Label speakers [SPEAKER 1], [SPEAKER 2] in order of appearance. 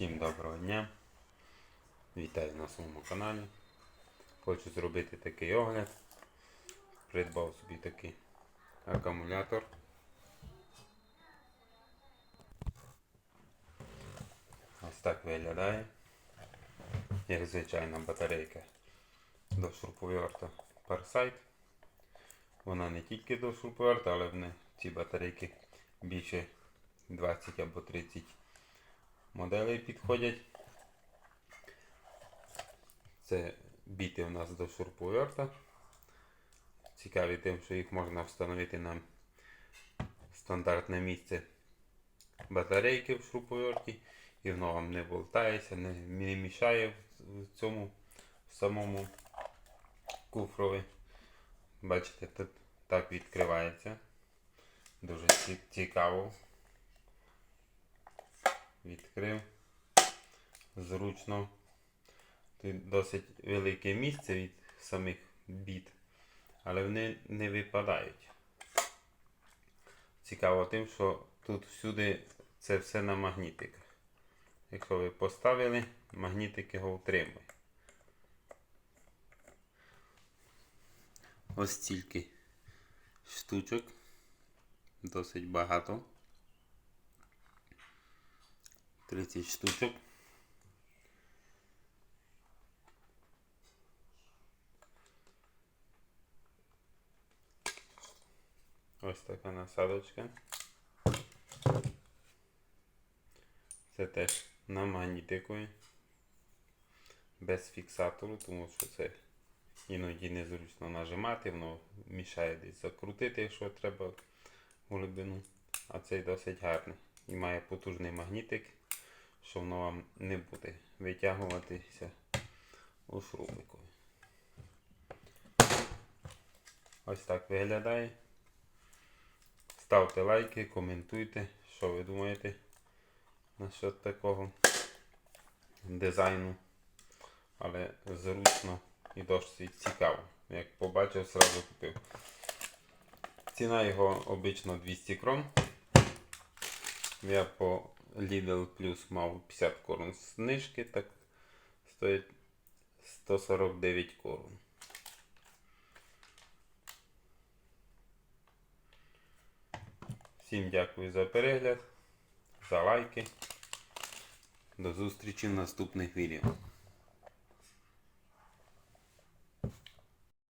[SPEAKER 1] Всім доброго дня. Вітаю на своєму каналі. Хочу зробити такий огляд. Придбав собі такий акумулятор. Ось так виглядає. Як звичайна батарейка до шуруповерта Parasite. Вона не тільки до шуруповерта, але в ці батарейки більше 20 або 30 моделей підходять. Це біти у нас до шуруповерта. Цікаві тим, що їх можна встановити на стандартне місце батарейки в шуруповерті і воно вам не болтається, не, не мішає в цьому в самому куфрові. Бачите, тут так відкривається. Дуже цікаво. Відкрив. Зручно. Тут досить велике місце від самих біт, але вони не випадають. Цікаво тим, що тут всюди це все на магнітиках. Якщо ви поставили, магнітик його утримує. Ось стільки штучок. Досить багато. 30 штучок. Ось така насадочка. Це теж на магнітику. Без фіксатору, тому що це іноді незручно нажимати, воно мішає десь закрутити, якщо треба глибину. А цей досить гарний. І має потужний магнітик, що воно вам не буде витягуватися у шрубику. Ось так виглядає. Ставте лайки, коментуйте, що ви думаєте насчет такого дизайну. Але зручно і досить цікаво. Як побачив, сразу купив. Ціна його обично 200 крон. Я по Lidl Plus мав 50 корон знижки, так стоїть 149 корон. Всім дякую за перегляд, за лайки. До зустрічі в наступних відео.